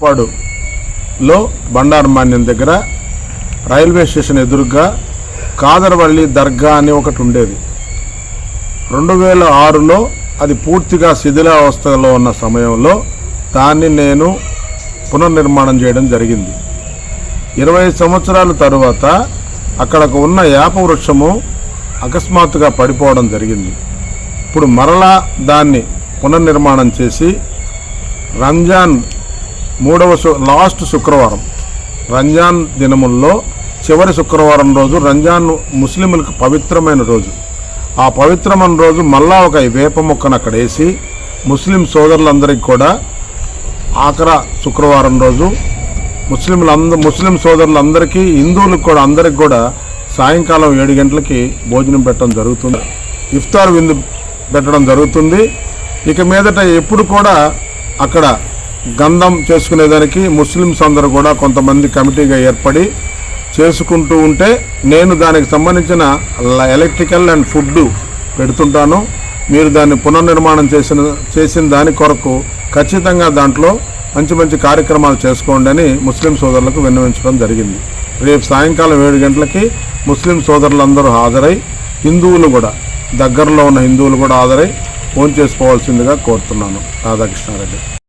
లో బండారమాన్యం దగ్గర railway station ఎదురుగా కాదరవల్లి దర్గా అని ఒకటి ఉండేది. రెండు వేల ఆరులో అది పూర్తిగా శిథిలావస్థలో ఉన్న సమయంలో దాన్ని నేను పునర్నిర్మాణం చేయడం జరిగింది. ఇరవై సంవత్సరాల తరువాత అక్కడకు ఉన్న యాప వృక్షము అకస్మాత్తుగా పడిపోవడం జరిగింది. ఇప్పుడు మరలా దాన్ని పునర్నిర్మాణం చేసి రంజాన్ మూడవ శు లాస్ట్ శుక్రవారం. రంజాన్ దినముల్లో చివరి శుక్రవారం రోజు రంజాన్ ముస్లింలకు పవిత్రమైన రోజు. ఆ పవిత్రమైన రోజు మళ్ళా ఒక వేప మొక్కను అక్కడ వేసి ముస్లిం సోదరులందరికీ కూడా ఆఖర శుక్రవారం రోజు ముస్లింలంద ముస్లిం సోదరులందరికీ హిందువులకు కూడా అందరికి కూడా సాయంకాలం ఏడు గంటలకి భోజనం పెట్టడం జరుగుతుంది. ఇఫ్తార్ విందు పెట్టడం జరుగుతుంది. ఇక మీదట ఎప్పుడు కూడా అక్కడ గంధం చేసుకునేదానికి ముస్లిమ్స్ అందరూ కూడా కొంతమంది కమిటీగా ఏర్పడి చేసుకుంటూ ఉంటే నేను దానికి సంబంధించిన ఎలక్ట్రికల్ అండ్ ఫుడ్ పెడుతుంటాను. మీరు దాన్ని పునర్నిర్మాణం చేసిన చేసిన దాని కొరకు ఖచ్చితంగా దాంట్లో మంచి మంచి కార్యక్రమాలు చేసుకోండి అని ముస్లిం సోదరులకు విన్నవించడం జరిగింది. రేపు సాయంకాలం ఏడు గంటలకి ముస్లిం సోదరులందరూ హాజరై హిందువులు కూడా దగ్గరలో ఉన్న హిందువులు కూడా హాజరై ఫోన్ చేసుకోవాల్సిందిగా కోరుతున్నాను. రాధాకృష్ణారెడ్డి.